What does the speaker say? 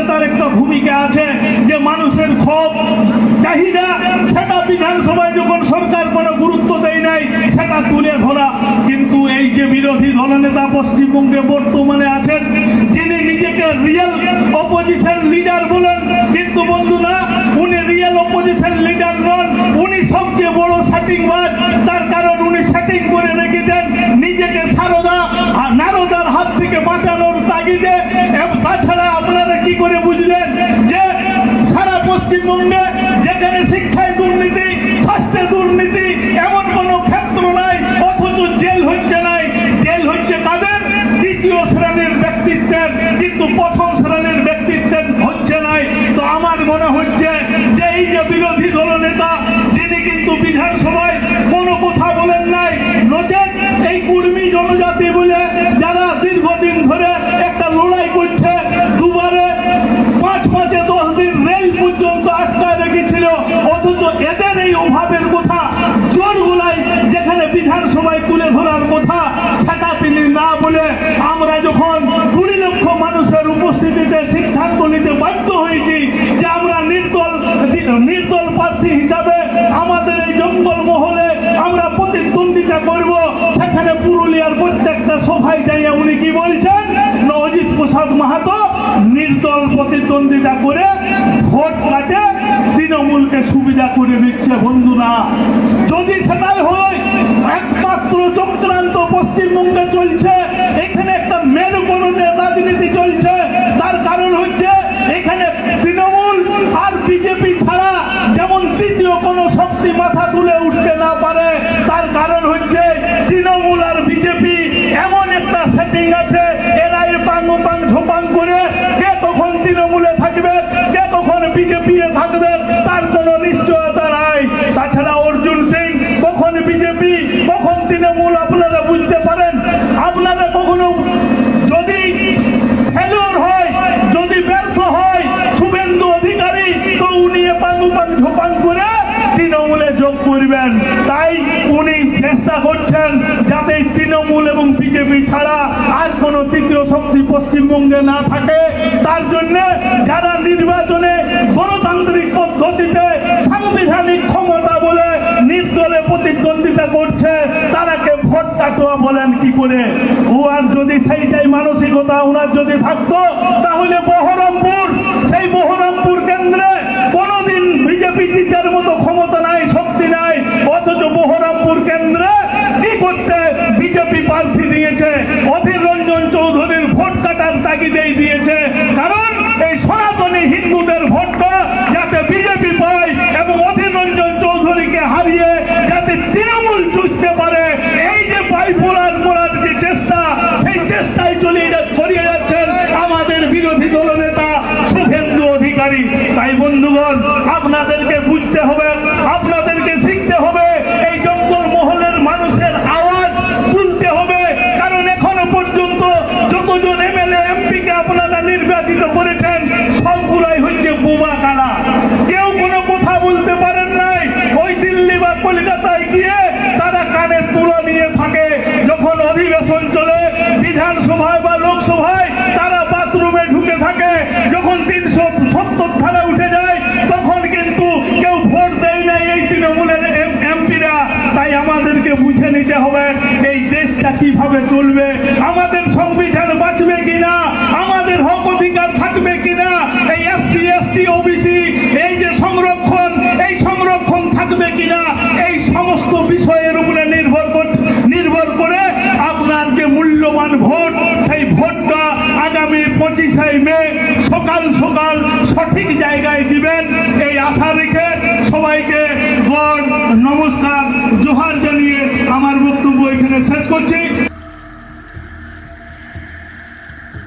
নেতার একটা ভূমিকা আছে যে মানুষের ক্ষোভ, চাহিদা, সেটা বিধানসভায় যখন সরকার কোনো গুরুত্ব দেয় নাই, সেটা তুলে ধরা। কিন্তু এই যে বিরোধী দলনেতা পশ্চিমবঙ্গে বর্তমানে আছেন, যিনি নিজেকে রিয়েল অপোজিশন লিডার বলেন, কিন্তু বন্ধু না উনি রিয়েল অপোজিশন লিডার নন উনি সবচেয়ে বড় সেটিংবাজ তার কারণ উনি সেটিং করে রেখেছেন নিজেকে সারদা আর নারদার হাত থেকে বাঁচানোর তাগিদে এবং তাছাড়া আপনারা কি করে বুঝলেন যে সারা পশ্চিমবঙ্গে যেখানে শিক্ষায় দুর্নীতি, স্বাস্থ্যে দুর্নীতি, এমন কোনো ক্ষেত্র নাই, অথচ জেল হচ্ছে নাই। জেল হচ্ছে তাদের দ্বিতীয় শ্রেণির ব্যক্তিত্বের, কিন্তু প্রথম শ্রেণির ব্যক্তিত্বের হচ্ছে নাই। তো আমার মনে হচ্ছে যে এই যে বিরোধী দলনেতা, যিনি কিন্তু বিধানসভায় কোনো কথা বলেন নাই, নচেত এই কুর্মী জনজাতি বলে যারা দীর্ঘদিন ধরে একটা লড়াই করছে দুবারে পাঁচ পাঁচে দশ দিন রেল পর্যন্ত আটকায় রেখেছিল অথচ এদের এই অভাবের কথা জোর গুলাই যেখানে বিধানসভায় তুলে ধরার কথা সেটা তিনি আমরা যখন কুড়ি লক্ষ মানুষের উপস্থিতিতে সিদ্ধান্ত নিতে বাধ্য হয়েছি যে আমরা নির্দল নির্দল প্রার্থী হিসাবে আমাদের এই জঙ্গল মহলে আমরা প্রতিদ্বন্দ্বিতা করব, সেখানে পুরুলিয়ার প্রত্যেকটা সভায় যাইয়া উনি কি বলছেন? অজিত প্রসাদ মাহাতো নির্দল প্রতিদ্বন্দ্বিতা করে ভোট কাটে তৃণমূলকে সুবিধা করে দিচ্ছে বন্ধুরা। যদি সেটাই হয় একমাত্র চক্রান্ত পশ্চিমবঙ্গে চলছে এখানে একটা মেরুকরণের রাজনীতি চলছে তার কারণ হচ্ছে এখানে তৃণমূল আর বিজেপি ছাড়া যেমন তৃতীয় কোনো শক্তি মাথা তুলে উঠতে না পারে তার কারণ হচ্ছে তৃণমূল আর বিজেপি এমন একটা সেটিং আছে এরা পাং পাং ঝোপাং করে কে তখন তৃণমূলে থাকবে কে তখন বিজেপি থাকবে তার কোনো নিশ্চয়তা নাই তাছাড়া অর্জুন সিং কখন বিজেপি কখন তৃণমূল আপনারা বুঝতে পারেন আপনারা কখনো যদি ফেলিওর হয় যদি ব্যর্থ হয় শুভেন্দু অধিকারী তো উনি পাঙ্গু পাং ঝোপাং করে তৃণমূলে করবেন। তাই উনি চেষ্টা করছেন যাতে তৃণমূল এবং বিজেপি ছাড়া আর কোনো তৃতীয় শক্তি পশ্চিমবঙ্গে না থাকে। তার জন্য যারা নির্বাচনে গণতান্ত্রিক পদ্ধতিতে সাংবিধানিক ক্ষমতা বলে নির্দলে প্রতিদ্বন্দ্বিতা করছে, তারাকে ভোট কাটোয়া বলেন কি করে? আর যদি সেইটাই মানসিকতা, ওনার যদি থাকতো, তাহলে বহরমপুর, সেই বহরমপুর কেন্দ্রে কোনোদিন বিজেপি জিতার মতো ক্ষমতা নাই শক্তি নাই অথচ বহরমপুর কেন্দ্রে কি করতে বিজেপি আপনারা নির্বাচিত করেছেন, সবগুলাই হচ্ছে বোমা কালা কেউ কোনো কথা বলতে পারেন নাই। ওই দিল্লি বা কলকাতায় গিয়ে তারা কানে তুলো নিয়ে থাকে। যখন অধিবেশন চলে, বিধানসভায় বা লোকসভায় তারা বাথরুমে ঢুকে থাকে। যখন তিনশো সত্তর ধারা উঠে যায়, তখন কিন্তু কেউ ভোট দেয় নাই এই তৃণমূলের এমপিরা। তাই আমাদেরকে বুঝে নিতে হবে, এই দেশটা কীভাবে চলবে। আমাদের সংবিধান বাঁচবে কিনা আমাদের হক অধিকার থাকবে কিনা এই এসসি এসটি ওবিসি এই যে সংরক্ষণ এই সংরক্ষণ থাকবে কিনা এই সমস্ত বিষয়ের উপরে নির্ভর কর- নির্ভর করে আপনার যে মূল্যবান ভোট সেই ভোটটা আগামী পঁচিশে মে সকাল সঠিক জায়গায় দিবেন, এই আশা রেখে সবাইকে বড় নমস্কার, জোহার জানিয়ে আমার বক্তব্য এখানে শেষ করছি।